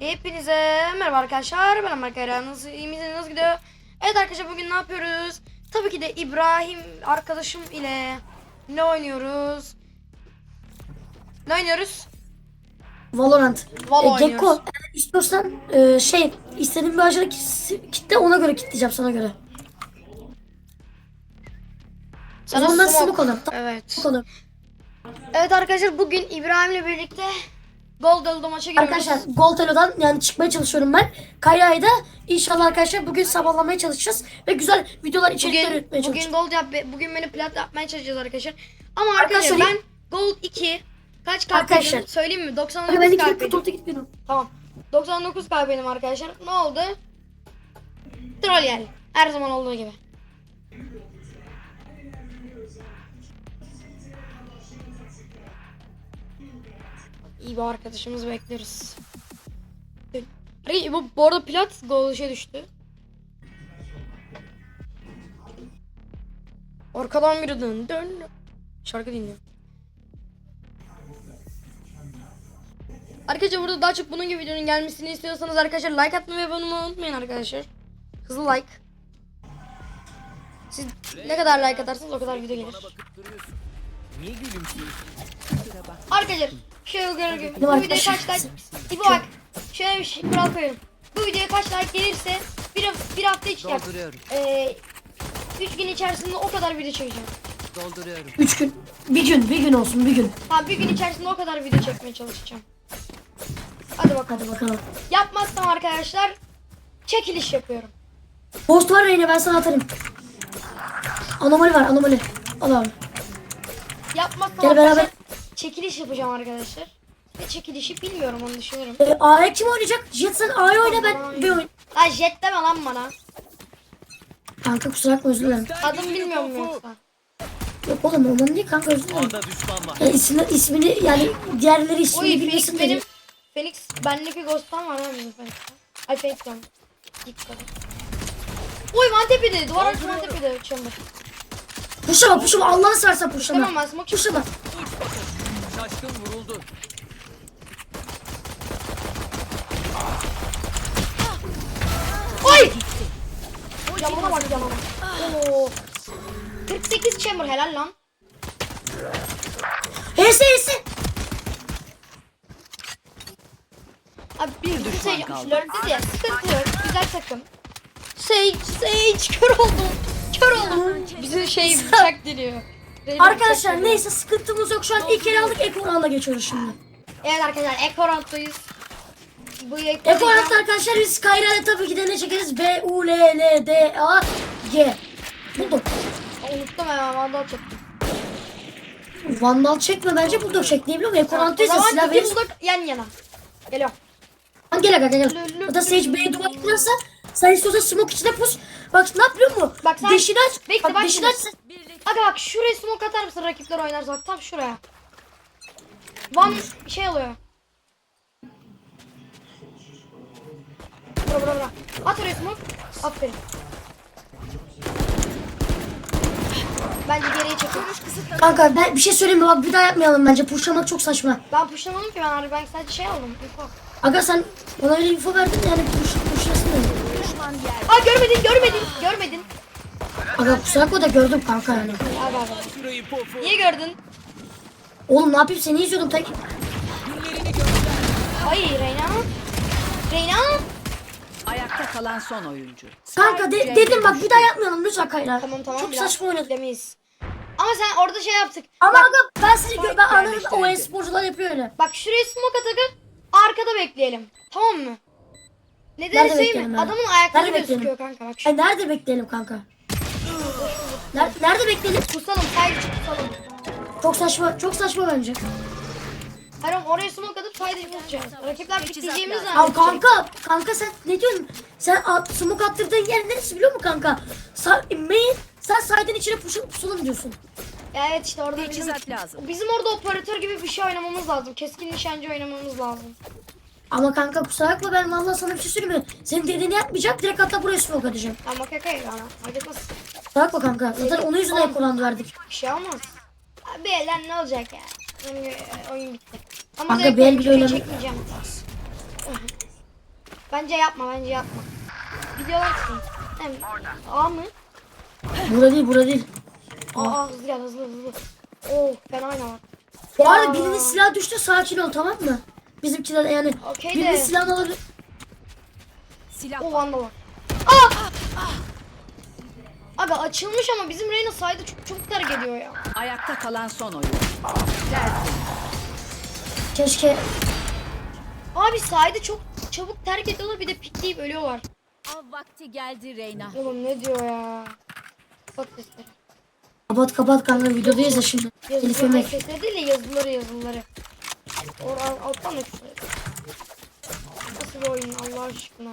Hepinize merhaba arkadaşlar. Ben Kayra. Nasıl, iyi misiniz? Nasıl gidiyor? Evet arkadaşlar bugün ne yapıyoruz? Tabii ki de İbrahim arkadaşım ile ne oynuyoruz? Ne oynuyoruz? Valorant. Valo e, Gekko eğer istiyorsan e, şey istediğin bir ajanı kit- kitle ona göre kitleyeceğim sana göre. Sana ben smoke. smoke. Tamam, Evet. smoke alayım. Evet arkadaşlar bugün İbrahim'le birlikte Gol Dolu maça giriyoruz. Arkadaşlar Goltelo'dan yani çıkmaya çalışıyorum ben. Kayra'yı da inşallah arkadaşlar bugün sabahlamaya çalışacağız. Ve güzel videolar içerikler bugün, üretmeye bugün çalışacağız. gold yap bugün beni plat yapmaya çalışacağız arkadaşlar. Ama arkadaşlar Arkadaşlar- ben gold 2 kaç kalp söyleyeyim mi? 99 Hadi ben kalp fotoğrafta gitmiyorum. Tamam. 99 kalp benim arkadaşlar. Ne oldu? Troll yani. Her zaman olduğu gibi. İyi bir arkadaşımız bekliyoruz. Ay, bu, bu arada plat gol şey düştü. Arkadan biri dön dön. Şarkı dinliyor. Arkadaşlar burada daha çok bunun gibi videonun gelmesini istiyorsanız arkadaşlar like atmayı ve abone olmayı unutmayın arkadaşlar. Hızlı like. Siz ne kadar like atarsanız o kadar video gelir. Niye gülümsüyorsun? Arkadaşlar şöyle göre gibi. Hadi Bu videoya kaç like... İbo bak. Şöyle bir şey kural koyuyorum. Bu videoya kaç like gelirse bir, bir hafta içinde Dolduruyorum. eee 3 gün içerisinde o kadar video çekeceğim. Dolduruyorum. Üç gün. Bir gün. Bir gün olsun bir gün. Ha bir gün içerisinde o kadar video çekmeye çalışacağım. Hadi bakalım. Hadi bakalım. Yapmazsam arkadaşlar çekiliş yapıyorum. Post var yine ben sana atarım. Anomali var anomali. Al abi. Yapmazsam Gel arkadaşlar beraber. Çekiliş yapacağım arkadaşlar. Ve çekilişi bilmiyorum onu düşünüyorum. E, A'ya kim oynayacak? Jet sen A'ya oyna ben B. Lan jet deme lan bana. Kanka kusura bakma özür dilerim. Adım bilmiyorum yoksa. Yok oğlum ondan değil kanka özür dilerim. Orada düşman var. Ya ismini, ismini yani diğerleri Oy ismini Phoenix bilmesin benim. benim. Phoenix benlik bir ghost'tan var ha benim Phoenix'ten. Ay Phoenix diyorum. Git kadar. Oy Mantepede duvar arası Mantepede chamber. Puşlama puşlama Allah'ını sarsa puşlama. Tamam ben smoke Puşlama. Şaşkın vuruldu. Oy! Yalana bak yalana. Oo. 48 chamber helal lan. Hesi hesi. Abi Bir düşman Sage kaldı. flörtü ya sıkıntı yok. Güzel takım. Sage, Sage kör oldum. Kör oldum. Bizim şey bıçak diliyor. Benim Arkadaşlar neyse sıkıntımız yok şu an ilk el aldık Ekorant'a geçiyoruz şimdi. Evet arkadaşlar Ekorant'tayız. Bu Ekorant'ta arkadaşlar biz Kayra'yla tabii ki de ne çekeriz? B, U, L, L, D, A, G. Buldum. Unuttum hemen vandal çektim. Vandal çekme bence bulldog çek. O Ekorant'tayız ya zaman silah veririz. bulduk yan yana. Geliyor. Lan Gel aga gel. Hatta Sage B'ye duvar kurarsa sen istiyorsan smoke içine pus. Bak ne yapıyor mu? Bak sen- Deşini aç. Bekle, bak bak deşini aç. Aga bak şuraya smoke atar mısın rakipler oynarsa bak tam şuraya. One şey oluyor. Bura bura bura. At oraya smoke. Aferin. Bence geriye çekiyoruz. Kanka ben bir şey söyleyeyim mi? Bak bir daha yapmayalım bence. Pushlamak çok saçma. Ben pushlamadım ki ben abi ben sadece şey aldım. Info. Aga sen bana öyle info verdin yani push, pushlasın. Aa görmedin görmedin görmedin. Aga kusura bakma da gördüm kanka yani. Abi abi. Niye gördün? Oğlum ne yapayım seni izliyordum tek. Ay Reyna. Reyna. Ayakta kalan son oyuncu. Kanka de- dedim bak bir daha yapmayalım lütfen Kayra. Tamam tamam. Çok saçma oynadık. Demeyiz. Ama sen orada şey yaptık. Ama Bak, aga ben seni gö- ben anladım o e-sporcular yapıyor öyle. bak şuraya smoke atakı arkada bekleyelim. Tamam mı? Söyleyeyim bekleyelim mi? Adamın ayakları Nerede gözüküyor bekleyelim? kanka bak şu. E nerede bekleyelim kanka? Nerede, nerede bekleyelim? Kusalım side kusalım. Çok saçma, çok saçma bence. Hayır oraya smoke atıp side tutacağız. Rakipler pikleyeceğimiz Al zannedecek. kanka, kanka sen ne diyorsun? Sen at, smoke attırdığın yer neresi biliyor musun kanka? Sa main, sen side'ın içine pusu, pusulun diyorsun. Ya evet işte orada bizim, lazım. bizim orada operatör gibi bir şey oynamamız lazım. Keskin nişancı oynamamız lazım. Ama kanka kusura bakma ben vallahi sana bir şey söyleyeyim mi? Senin dediğini yapmayacak direkt hatta buraya smoke atacağım. Ama kaka ya. Hadi bas. Bakma kanka. Zaten onun yüzünden ekorandı verdik. Bir şey olmaz. Abi lan ne olacak ya? Benim, e, oyun bitti. Ama Kanka, ben bile oynamıyor. çekmeyeceğim. Bence yapma bence yapma. Gidiyorlar ki. Hem A mı? Burada değil burada değil. Aa hızlı gel hızlı hızlı. Oo fena oynamak. Bu arada birinin silahı düştü sakin ol tamam mı? Bizimkiler yani Okey birinin de. silahını alabilir. Silah O Van'da var. Aga açılmış ama bizim Reyna saydı çok çabuk terk ediyor ya. ayakta kalan son oyuncu. Keşke Abi saydı çok çabuk terk ediyorlar bir de pikleyip ölüyorlar. Av vakti geldi Reyna. Oğlum ne diyor ya? Bak sesleri. kapat kapat kanka videodayız ya şimdi. Elif Yazıları, yemek. sesleri değil de yazıları yazıları. Oradan alttan da küfür ediyor. Nasıl bir oyun Allah aşkına.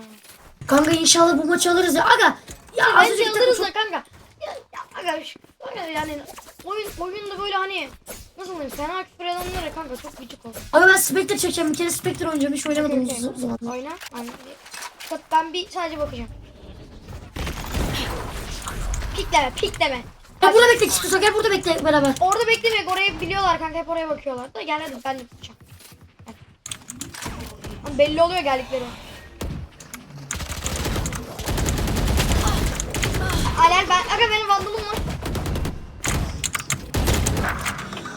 Kanka inşallah bu maçı alırız ya. Aga ya az önce alırız da kanka. Ya, ya aga, şu- aga yani oyun oyunda böyle hani nasıl diyeyim fena küfür edenlere kanka çok gıcık olur. Aga ben Spectre çekeceğim. Bir kere Spectre oynayacağım. Hiç oynamadım Okey, uzun okey. zaman. Oyna. Oyna. Bak ben bir sadece bakacağım. Pikleme, pikleme. Ya burada bekle istiyorsan gel burada bekle beraber. Orada beklemek, orayı biliyorlar kanka, hep oraya bakıyorlar. Da gel hadi ben de tutacağım. Belli oluyor geldikleri. Alel ben, aga benim vandalım var.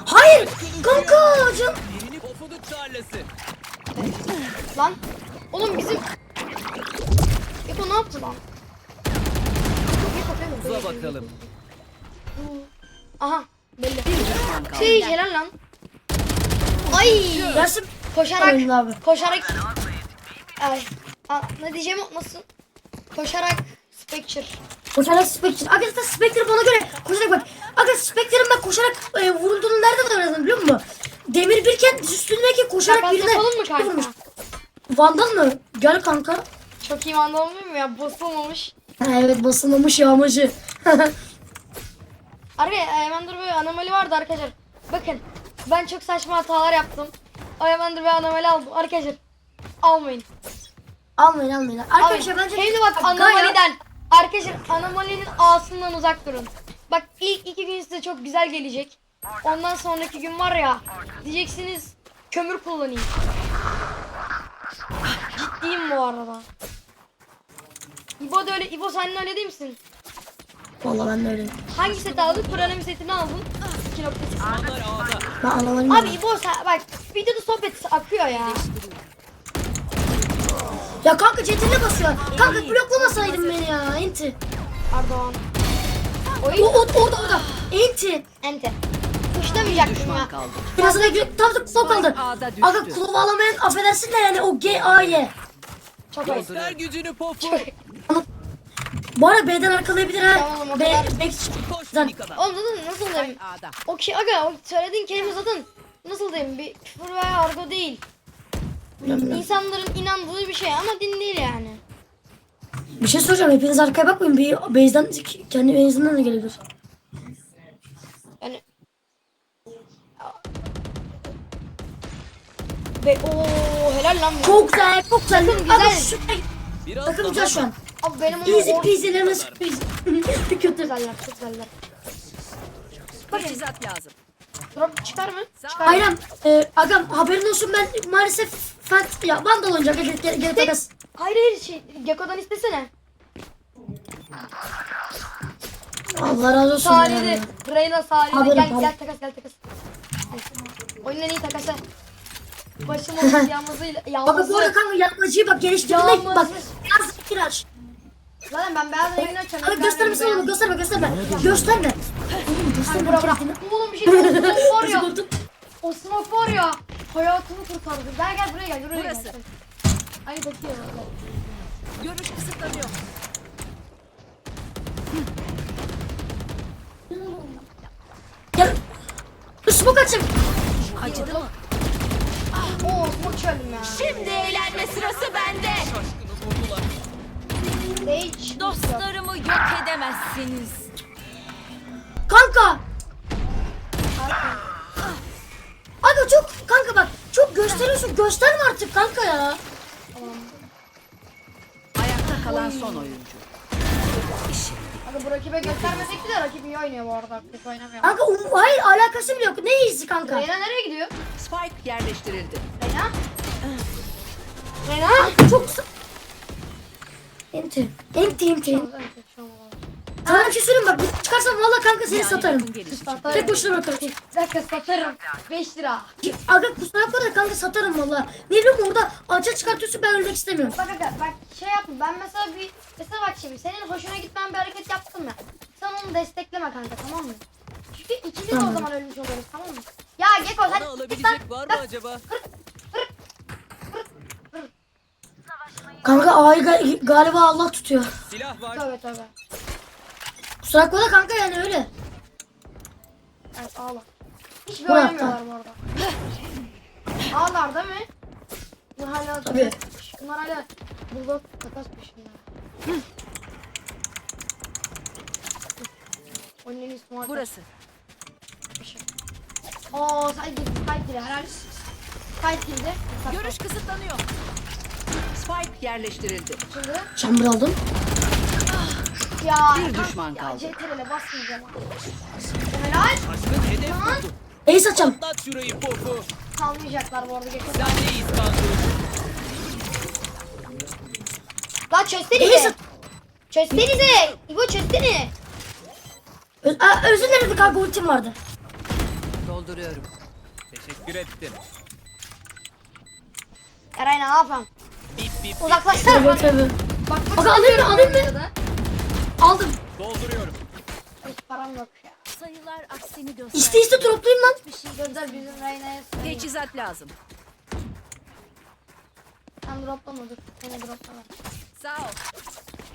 Hayır kanka can. Birini pofuduk tarlası. Lan, oğlum bizim... Eko ne yaptı lan? Uza bakalım. Aha, belli. Şey, helal lan. Ay! Dersim Koşarak, koşarak. Ay, a, ne diyeceğim nasıl? Koşarak Spectre. Koşarak Spectre. Zaten Spectre bana göre koşarak bak. Aga Spectre'ın ben koşarak e, vurulduğunu nereden öğrendim biliyor musun? Demir birken üstündeki koşarak Takas birine mı kanka? vurmuş. Vandal mı? Gel kanka. Çok iyi manda olmuyor mu ya? Basılmamış. Evet basılmamış yağmacı. Arkadaşlar Aymandır böyle anomali vardı arkadaşlar. Bakın ben çok saçma hatalar yaptım. Aymandır ve anomali aldım. Arkadaşlar almayın. almayın almayın. Arkadaşlar bence Hem de bak anomaliden. Arkadaşlar anomalinin ağasından uzak durun. Bak ilk iki gün size çok güzel gelecek. Ondan sonraki gün var ya diyeceksiniz kömür kullanayım. Ciddiyim bu arada. İbo da öyle, İbo sen öyle değil misin? Vallahi ben de öyle. Hangi seti aldın? Premium setini aldın. 2.8. Onlar ağda. Ben anlamadım. Abi İbo sen bak videoda sohbet akıyor ya. Ya kanka CTRL'e basıyor. Kanka bloklamasaydın beni ya. Enti. Pardon. O, Oyun o, orada orada. Enti. ente. Tuşlamayacaktım Düşman ya. Biraz da tam da klov kaldı. Aga klov alamayan affedersin de yani o G A Y. Çok ayıp. Göster gücünü pofu. Bu arada B'den arkalayabilir ha. Tamam, B. B, Zaten-. Oğlum zaten nasıl diyeyim? O ki aga o söylediğin kelime zaten nasıl diyeyim bir küfür veya argo değil. İnsanların inandığı bir şey ama din değil yani. Bir şey soracağım. Hepiniz arkaya bakmayın. Bir base'den kendi base'inden de gelebilir. Yani Be ooo helal lan bu. Çok güzel, çok güzel. Takım güzel. şu Biraz takım güzel şu an. Abi benim onu Easy peasy lemon squeeze. Kötü. güzeller çok güzeller. Teçhizat lazım. Drop çıkar mı? Çıkar. Aynen. E, agam haberin olsun ben maalesef fat ya vandal oynayacağım. Gel gel gel takas. Hayır hayır şey Gekko'dan istesene. Allah razı olsun. Salih'de. Reyna Salih'de. Haberim, Gel haberim. gel takas gel takas. Oyunun en iyi takası. Başım olmuş yalnızıyla. Yalnızı. bu arada kanka yapmacıyı bak geliştirmek Yalnız. bak. Biraz fikir aç. Zaten ben beyaz rengini açarım. Aga gösterme sen onu gösterme gösterme. Gösterme. Oğlum gösterme. Bırak bırak. Oğlum bir şey smoke var ya. O smoke var ya. Hayatımı kurtardı. Gel gel buraya gel. Buraya Burası. gel. Ay bakıyor. Görüş kısıtlanıyor. Gel. Smoke açayım. Acıdı mı? Oo smoke çöldüm ya. Şimdi eğlenme sırası bende. Sage. Dostlarımı yok edemezsiniz. Kanka. Aga çok kanka bak çok gösteriyorsun gösterme artık kanka ya. Ayakta kalan son oyuncu. Hadi bu rakibe göstermesek de rakip iyi oynuyor bu arada. Kötü oynamıyor. Kanka um, hayır alakası bile yok. Ne iyisi kanka? Reyna nereye gidiyor? Spike yerleştirildi. Reyna? Reyna? Çok şu an oldu. Sana bir şey söyleyeyim bak. Bu çıkarsan valla kanka seni satarım. Tek başına bakarım. Bir dakika satarım. 5 lira. Aga kusura bakma da kanka satarım valla. Ne bileyim orada acı çıkartıyorsun ben ölmek istemiyorum. Bak bak bak şey yap. Ben mesela bir mesela bak şimdi senin hoşuna gitmeyen bir hareket yaptım ya. Sen onu destekleme kanka tamam mı? Çünkü ikimiz de o Tamam. zaman ölmüş oluruz tamam mı? Ya Gekko Bana hadi git lan. alabilecek var mı acaba? Kanka A'yı ga- galiba Allah tutuyor. Silah var. Tövbe tövbe. Kusura bakma da kanka yani öyle. Evet ağla. Hiçbir Bırak oynamıyorlar bu arada. Ağlar değil mi? Bunlar hala Tabii. Bunlar hala bulldog takas peşinde. Onun ismi var. Burası. Oo say girdi say girdi herhalde. Say girdi. Görüş kısıtlanıyor. Spike yerleştirildi. Chamber aldım. ya. Bir kanka, düşman ya, kaldı. CTRL'e basmayacağım. Helal. Aşkın hedef buldu. Ace açacağım. Atlat şurayı pofu. Kalmayacaklar bu arada. Gekko. Sendeyiz kanka. Lan Ace çözsenize. at- Çözsenize. İbo çözsene. Ö- Aa, özür dilerim kanka ultim vardı. Dolduruyorum. Teşekkür ettim. Eray ne yapalım? Uzaklaşsana. Tabii tabii. Bak bak. Aga alayım mı alayım mı? Aldım. Dolduruyorum. Hiç param yok ya. Sayılar aksini göster. İste iste toplayayım lan. Bir şey gönder bizim Reyna'ya söyle. Teçhizat lazım. Sen droplama dur. Seni droplama. Sağ ol.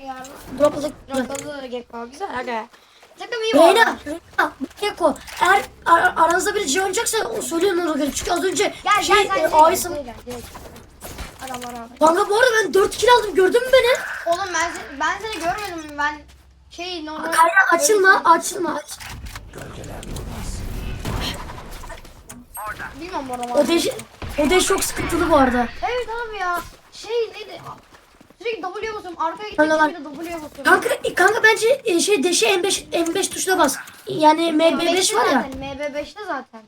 Yarın Dropladık. dropladı Gekko. Güzel aga. Takım iyi bu arada. Reyna. Reyna. Eğer ar- aranızda biri C oynayacaksa o söyleyin ona göre. Çünkü az önce Gel şey gel sen e, şey A'yı gel, san- şey gel, direkt. Adamlar abi. Kanka bu arada ben 4 kill aldım gördün mü beni? Oğlum ben seni, ben seni görmedim ben şey normal. Kayra açılma açılma aç. Bilmem bu arada. O deş, o deş çok sıkıntılı bu arada. Evet abi ya. Şey neydi? Sürekli W'ye basıyorum. Arkaya Kanka gittikçe bir de W'ye basıyorum. Kanka, kanka bence e, şey deşe M5 M5 tuşuna bas. Yani MB5 var ya. Zaten, MB5'te zaten.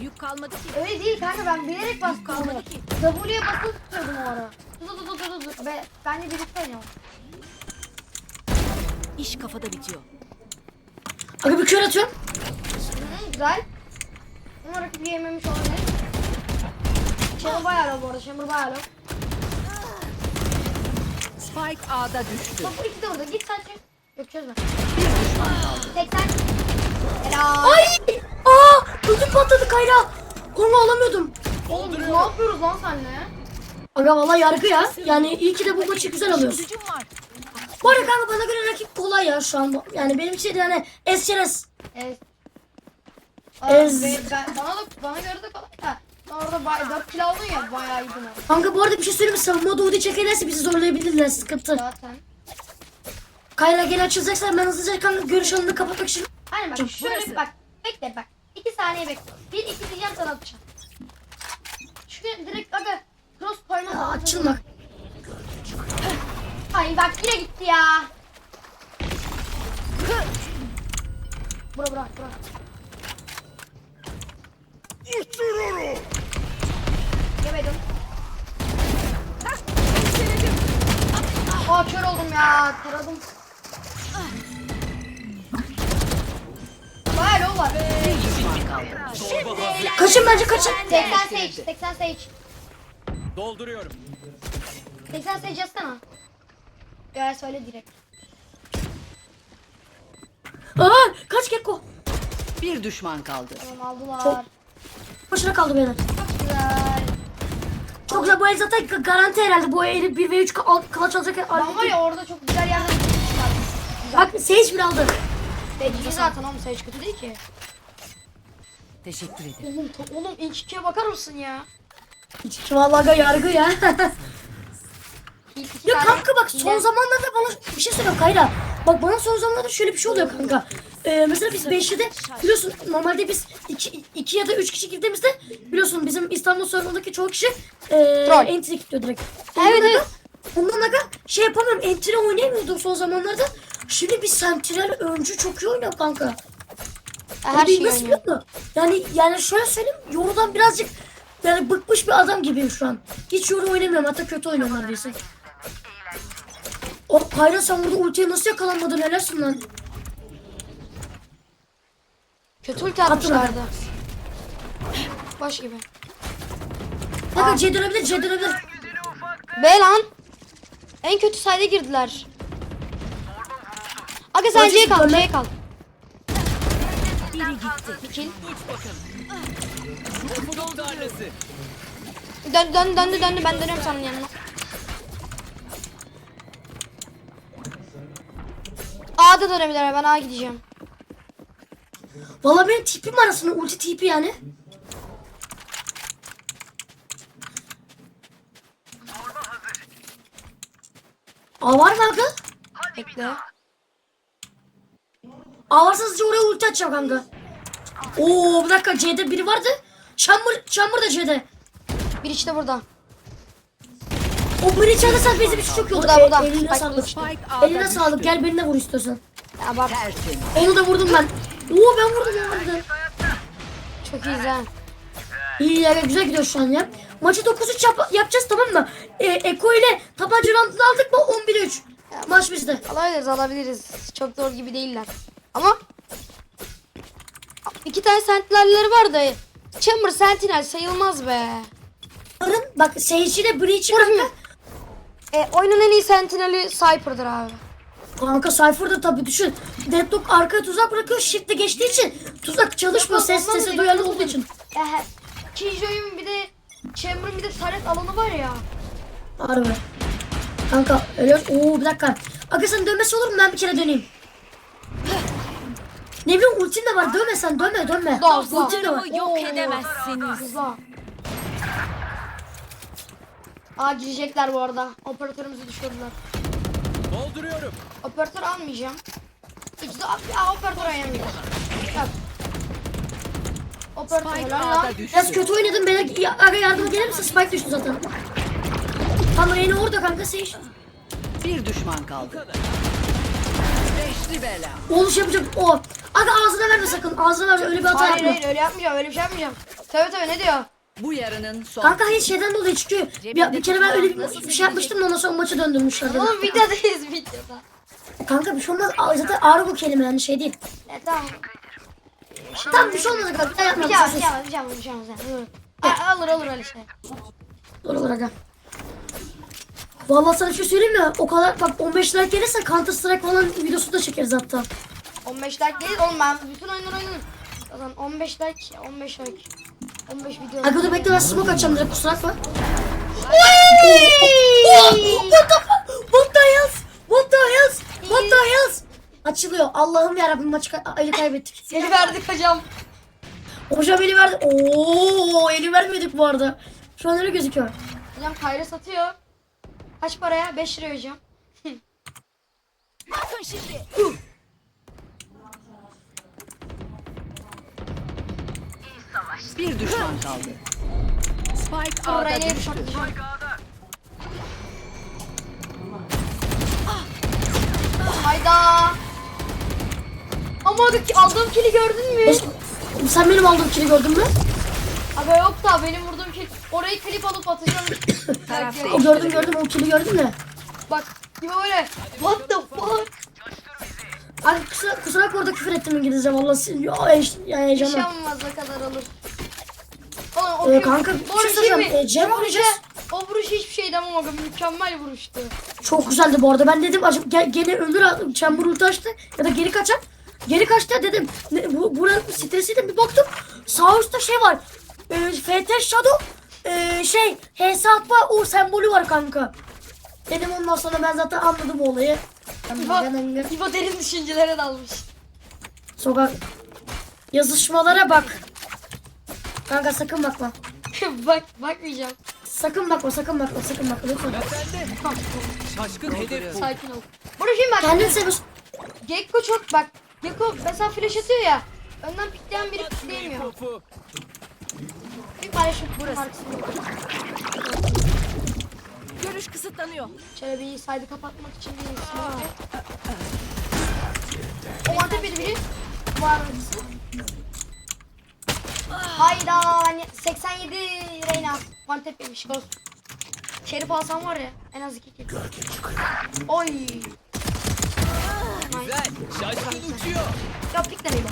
Yük kalmadı ki. Öyle değil kanka ben bilerek bastım. Kalmadı ki. W'ye basılı tutuyordum o ara. Dur dur dur dur dur. Be, ben de birlikte oynayalım. İş kafada bitiyor. Aga bir kör atıyorum. Hı, güzel. Ama rakip yememiş olabilir. Chamber bayağı low bu arada. Chamber bayağı low. Spike A'da düştü. Bu ikisi de orada. Git sen çek. Yok çözme. Bir düşman kaldı. 80. Helal. Ay! Aa! Ödüm patladı Kayra. Onu alamıyordum. Oğlum biz ne yapıyoruz lan senle? Aga valla yargı ya. Yani iyi ki de bu maçı güzel alıyoruz. Bu arada kanka bana göre rakip kolay ya şu an. Yani benim için yani es çerez. Evet. Ez. Ez. Ben, bana da bana göre de kolay da. Orada bay, 4 kilo aldın ya bayağı iyiydin abi. Kanka bu arada bir şey söyleyeyim mi? Savunma doğru çekerlerse bizi zorlayabilirler. Sıkıntı. Zaten. Kayra gel açılacaksa ben hızlıca kanka görüş alanını kapatmak için. Aynen bak Çok şöyle burası. bir bak. Bekle bak. 2 saniye bekle. 1 2 diyeceğim sana atacağım. Çünkü direkt aga cross anladın açılma. Ay bak yine gitti ya. Bura bura bura. Yemedim. Aa kör oldum ya. Taradım. Var. Torba hazır. Kaçın bence kaçın. 80 sage, 80 sage. Dolduruyorum. 80 sage yazsana. Ya söyle direkt. Aa kaç Gekko. Bir düşman kaldı. Tamam aldılar. Çok- Başına kaldı beyler. Çok güzel. Çok güzel bu el zaten ga- garanti herhalde. Bu eli 1 ve 3 kalaç alacak. Ben var ya orada çok güzel yerden çıkardım. Bak Sage bile aldı. İyi zaten oğlum Sage kötü değil ki. Teşekkür ederim. Oğlum, to- oğlum ilk ikiye bakar mısın ya? Hiç vallahi aga yargı ya. İlk iki ya tane kanka bak son hile. zamanlarda bana bir şey söyleyeyim Kayra. Bak bana son zamanlarda şöyle bir şey oluyor kanka. Ee, mesela biz 5'te biliyorsun normalde biz 2 ya da 3 kişi girdiğimizde biliyorsun bizim İstanbul serverındaki çoğu kişi e, Troll. entry gidiyor direkt. Evet, Ondan evet. aga- Ondan aga şey yapamıyorum entry oynayamıyordum son zamanlarda. Şimdi bir sentinel öncü çok iyi oynuyor kanka. Her şeyi oynuyor. musun? Yani yani şöyle söyleyeyim yorudan birazcık yani bıkmış bir adam gibiyim şu an. Hiç yoru oynamıyorum hatta kötü oynuyorum neredeyse. O Kayra sen burada ultiye nasıl yakalanmadın helalsin lan. Kötü ulti atmışlardı. Baş gibi. Kanka C dönebilir C dönebilir. B lan. En kötü sayda girdiler. Aga sen C'ye kal. C'ye kal. Biri gitti. Darlası. Dön, dön, döndü döndü ben dönüyorum senin yanına. A'da dönebilirler ben A gideceğim. Valla benim tipim arasında ulti tipi yani. A var mı kanka? Bekle. A varsa hızlıca oraya ulti atacağım kanka. Oo bir dakika C'de biri vardı. Chamber, Chamber da C'de. Bir işte burada. O beni içeride sen bizim için çok iyi oldu. Burada, burada. E, eline Spike sağlık. A'da Eline düştü. sağlık. Gel benimle vur istiyorsan. Ya bak. Onu da vurdum ben. Oo ben vurdum ya harbiden. çok iyiyiz ha. İyi ya güzel gidiyor şu an ya. Maçı 9-3 yap- yapacağız tamam mı? E, Eko ile tabanca rantını aldık mı 11-3. Maç bizde. Alabiliriz alabiliriz. Çok zor gibi değiller. Ama iki tane sentinelleri var da Chamber sentinel sayılmaz be. Yarın bak ile Breach'i kanka. E, oyunun en iyi sentineli Cypher'dır abi. Kanka Cypher'da tabii düşün. Deadlock arkaya tuzak bırakıyor. Shift'e geçtiği için tuzak çalışmıyor. Ses da duyarlı olduğu için. E, he- Killjoy'un bir de Chamber'ın bir de taret alanı var ya. Harbi. Kanka öyle. Oo bir dakika. Aga sen dönmesi olur mu? Ben bir kere döneyim. Ne bileyim ultin de var. Dönme sen dönme dönme. Ultin de var. Dostlarımı yok edemezsiniz. Hızla. Aa girecekler bu arada. Operatörümüzü düşürdüler. Dolduruyorum. Operatör almayacağım. Hiç de ya operatör oynamayacağım. Yok. Operatör helal lan. Düştü. Biraz kötü oynadım. Bana ya, aga yardıma gelir misin? Spike düştü zaten. Tam yine orada kanka Sage. Bir düşman kaldı. Beşli bela. Oluş yapacak o. Aga ağzına verme sakın. Ağzına verme. Öyle bir hata Hayır yapma. hayır öyle yapmayacağım öyle bir şey yapmayacağım. Tabii tabii ne diyor? Bu yarının son. Kanka hayır şeyden dolayı çıkıyor. Bir, bir kere ben öyle bir, bir şey yapmıştım da ondan sonra maçı döndürmüşler. dedi. Oğlum videodayız videoda. Kanka bir şey olmaz. Aa, Zaten ağır bu kelime yani şey değil. E tamam. Tamam bir şey olmaz kanka. Bir daha yapma. Bir Bir şey şey bir şey bir şey bir şey bir şey. Dur. Aa, Alır alır öyle şey. Dur olur aga. Vallahi sana bir şey söyleyeyim mi? O kadar bak 15 like gelirse Counter Strike falan videosu da çekeriz hatta. 15 like değil oğlum ben bütün oyunları oynadım. Zaten 15 like 15 like. 15 video. Aga dur bekle ben smoke açacağım direkt kusura bakma. Oy! What the fuck? What the hell? What the hell? What the hell? Açılıyor. Allah'ım yarabbim maçı kay- eli kaybettik. Seni verdik hocam. Hocam eli verdi. Oo eli vermedik bu arada. Şu an öyle gözüküyor. Hocam Kayra satıyor. Kaç paraya? 5 lira hocam. Bakın şimdi. Bir düşman kaldı. Spike A'da Oraya düştü. Hayda. Ama aldığım kili gördün mü? Sen benim aldığım kili gördün mü? Abi yok da benim vurduğum kill. Orayı klip alıp atacağım. Taraf O gördüm gördüm o kili gördüm de. Bak gibi böyle. What the fuck? Abi kusura, kusura bakma orada küfür ettim İngilizce vallahi. Ya, eş, yani Bir şey heyecanla. olmaz ne kadar olur. Ee, kanka, bir şey soracağım. Ee, Cem O oynayacağız. O vuruş hiçbir şey demem aga mükemmel vuruştu. Çok güzeldi bu arada. Ben dedim acaba ge- gene ölür a- Chamber ulti açtı ya da geri kaçar. Geri kaçtı dedim. Ne, bu, buranın stresiydim bir baktım. Sağ üstte şey var. Ee, FT Shadow. Ee, şey HS atma o sembolü var kanka. Dedim ondan sonra ben zaten anladım o olayı. İbo, İbo derin düşüncelere dalmış. Sokak yazışmalara bak. Kanka sakın bakma. Bak bakmayacağım. Sakın bakma, sakın bakma, sakın bakma lütfen. Şaşkın hedef bu. sakin ol. Burada şimdi bak. Kendini seviyorsun. Gekko çok bak. Gekko mesela flash atıyor ya. Önden pikleyen biri pikleyemiyor. Bir paylaşım burası. Görüş kısıtlanıyor. Şöyle bir saydı kapatmak için bir smoke. O mantep biri biri. Var mısın? Hayda hani 87 Reyna mantep yemiş ghost. Şerif alsam var ya en az iki kill. Oy. Güzel. Şaşkın uçuyor. Ya pik de neydi?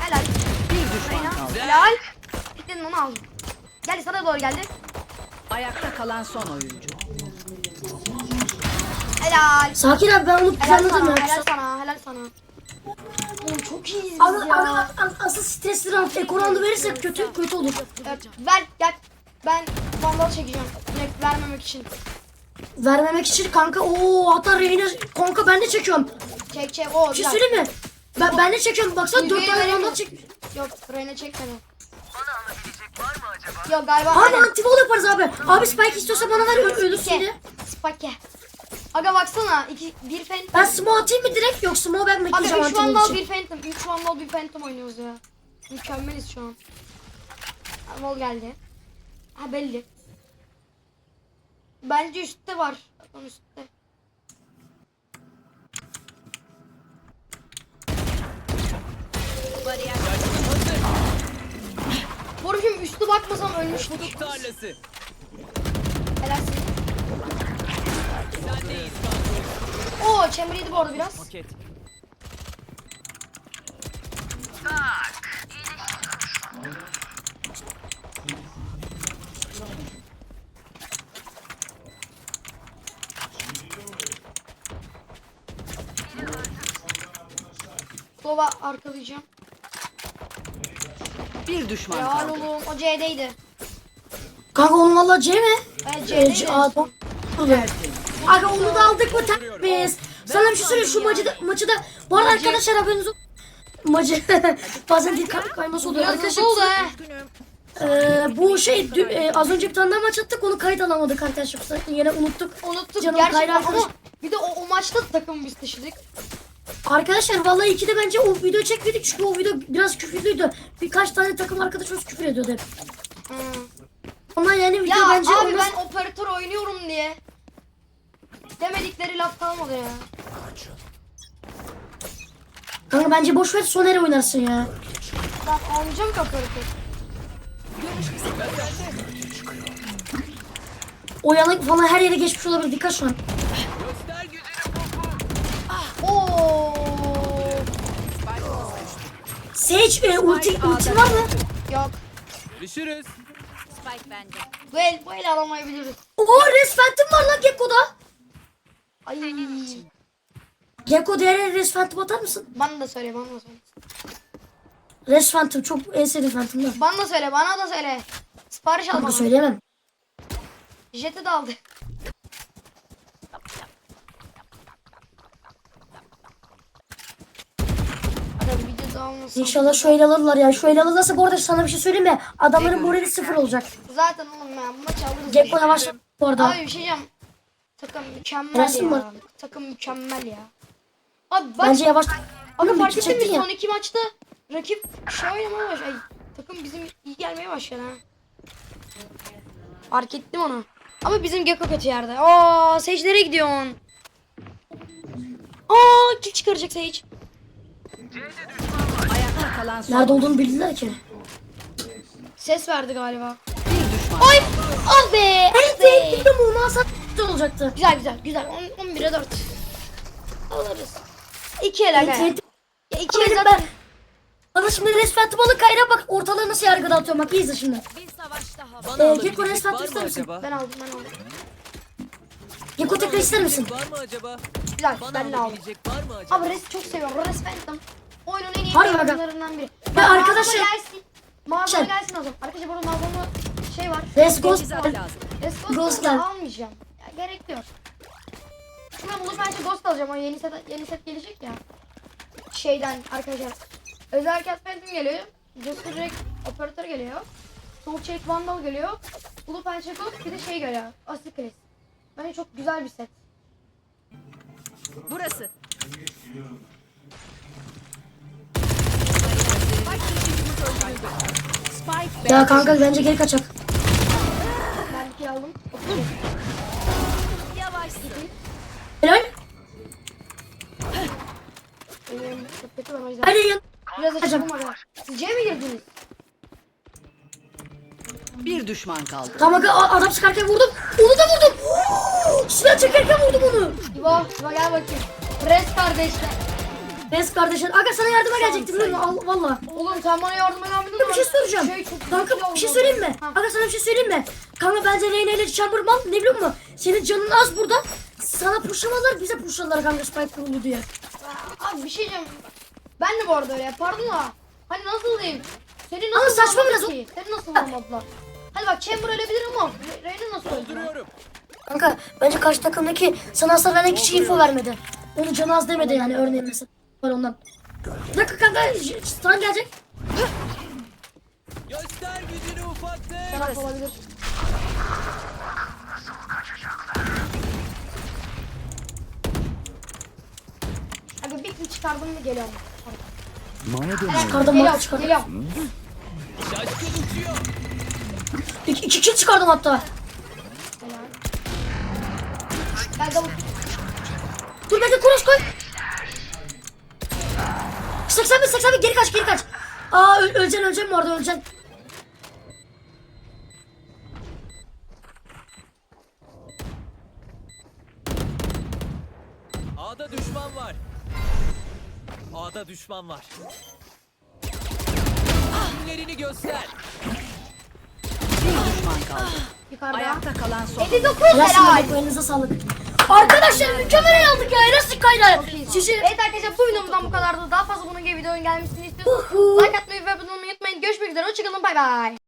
Helal. Bir düşman kaldı. Helal. Pikledim onu aldım. Geldi sana doğru geldi. Ayakta kalan son oyuncu. Helal. Sakin abi ben onu Helal planladım sana, ya. helal sana, helal sana. Çok iyiyiz biz Ama, ya. ama as- asıl stresli round ekorandı verirsek kötü kötü olur. Evet, ver gel. Ben vandal çekeceğim. Direkt vermemek için. Vermemek için kanka ooo hatta Reyna kanka ben de çekiyorum. Çek çek. Oo Bir şey söyleyeyim mi? Ben, ben de çekiyorum baksana 4 tane yandan çek. Yok Reyna çekmedi. Yok galiba Abi antivol yaparız abi. Abi spike istiyorsa bana ver ölürsün diye. Spike. Aga baksana. iki, bir phantom. Ben smoke atayım mı direkt yok smoke ben bekleyeceğim Aga 3 antivol vandal için. bir phantom. 3 vandal bir phantom oynuyoruz ya. Mükemmeliz şu an. Ha, Vol geldi. Ha belli. Bence üstte var. Adam üstte. Morfim üstü bakmasam tarlası. Helalsin. Sendeyiz. Oo chamber yedi bu arada biraz. Paket. Sova arkalayacağım. Bir düşman Ya kaldı. oğlum o C'deydi. Kanka onun valla C mi? Evet C'deydi. C, A, do- Aga onu da aldık mı biz? Sana bir şey söyleyeyim şu maçı da, maçı da bu arada arkadaşlar haberiniz olsun. Maçı bazen dil kay- kayması oluyor arkadaşlar. oldu he. Ee, bu şey dü- e, az önce bir tane daha maç attık onu kayıt alamadık arkadaşlar. Yine unuttuk. Unuttuk Canım gerçekten kayra ama arkadaş. bir de o, o maçta da takım biz taşıdık. Arkadaşlar vallahi iki de bence o video çekmedik çünkü o video biraz küfürlüydü. Birkaç tane takım arkadaşımız küfür ediyordu hep. Hı. Ama yani video Ya bence abi olmaz. ben operatör oynuyorum diye demedikleri laf kalmadı ya. Kanka bence boş ver Soner oynarsın ya. Ben almayacağım ki operatör. O yanık falan her yere geçmiş olabilir dikkat şu an. Göster gücünü. Oo. Sage e, ulti, ulti var mı? Yok. Görüşürüz. Spike bende. Bu el, bu el alamayabiliriz. Oo Res Phantom var lan Gekko'da. Ay. Gekko diğer Res Phantom atar mısın? Bana da söyle, bana da söyle. Res Phantom çok en sevdiğim Phantom'lar. Bana da söyle, bana da söyle. Sipariş al Kanka bana. söyleyemem. Jet'i de aldı. Hadi video da almasın. İnşallah şu el alırlar ya. Şu el alırlarsa bu arada sana bir şey söyleyeyim mi? Adamların morali sıfır olacak. Zaten oğlum ya bu maçı alırız. Gekko yavaşla bu arada. Abi bir şey diyeceğim. Takım mükemmel Resim ya. var. Takım mükemmel ya. Abi bak Bence yavaş. Ama Oğlum fark ettin mi son iki maçta rakip şey oynamaya başladı. Ay, takım bizim iyi gelmeye başladı ha. Fark ettim onu. Ama bizim Gekko kötü yerde. Aa nereye gidiyorsun? Aa kill çıkaracak Sage. Ayakta kalan son Nerede olduğunu bildiler ki. Ses verdi galiba. bir düşman. Ay ah be. Ah be. evet dedim onu güzel olacaktı. Güzel güzel güzel. 10 11'e 4. Alırız. 2 el aga. Evet, evet. Ya 2 Benim el zaten. ben. Bana şimdi Res Phantom alın kayra bak ortalığı nasıl yargıda atıyorum bak izle şimdi. Bir savaş daha. Bana Ee, Gekko Res mı ister misin? acaba? Ben aldım ben aldım. Gekko tekrar ister misin? Var mı acaba? Güzel Bana ben de aldım. var mı acaba? Abi Res'i çok seviyorum. Res Phantom. Oyunun en iyi oyunlarından biri. Ya Mağazama arkadaşlar- gelsin. Mağazama gelsin o zaman. Arkadaşlar burada mağazamda şey var. Res Ghost. Res Ghost almayacağım. Gerek yok. Şuna bulup bence Ghost alacağım. O yeni set, yeni set gelecek ya. Şeyden arkadaşlar. Özel Phantom geliyor. Just direkt operatör geliyor. Soul Check Vandal geliyor. Blue Punch Ghost bir de şey geliyor. Asil Chris. Bence çok güzel bir set. Burası. Ya kanka bence geri kaçak. Ben bir aldım. Helal. Hadi yan. Biraz açalım. Siz C mi girdiniz? Bir düşman kaldı. Tamam aga a- adam çıkarken vurdum. Onu da vurdum. Silah çekerken vurdum onu. İbo, İbo gel bakayım. Res kardeşler. Bes kardeşim. Aga sana yardıma gelecektim musun? Al, valla. Oğlum sen bana yardıma gelmedin Bir şey soracağım. Şey Kanka bir şey söyleyeyim mi? Ha. Aga sana bir şey söyleyeyim mi? Kanka bence Reyna ile Chamber mal ne biliyor musun? Senin canın az burada. Sana pushlamalar bize pushladılar kanka Spike kurulu diye. Abi bir şey diyeceğim. Ben de bu arada öyle yapardım da. Hani nasıl diyeyim? Seni nasıl Ama saçma vurmadı biraz ki? Seni nasıl vurmadılar? Hadi bak Chamber ölebilir ama Re- Reyna nasıl öldü? Duruyorum. Kanka bence karşı takımdaki sana hasar veren kişi info vermedi. Onu canı az demedi yani örneğin mesela. Var ondan. Bir dakika kanka stun gelecek. Göster gücünü ufaklık. Taraf olabilir. Kill çıkardım mı geliyorum. Çıkardım Geliyorum, bak çıkardım. geliyorum. Şaşkın uçuyor. İki, iki kill çıkardım hatta. Gel davul. Dur bekle cross koy. 81 81 geri kaç geri kaç. Aa öl, öleceksin öleceksin bu arada öleceksin. A'da düşman var. A'da düşman var. Günlerini göster. Bir düşman kaldı. Yukarıda. Ayakta kalan son. 59 Helal sana elinize sağlık. Arkadaşlar mükemmel aldık ya. Nasıl kaynar? Sizi Evet arkadaşlar bu videomuzdan bu kadardı. Daha fazla bunun gibi videonun gelmesini istiyorsanız like atmayı ve abone olmayı unutmayın. Görüşmek üzere. Hoşçakalın. Bay bay.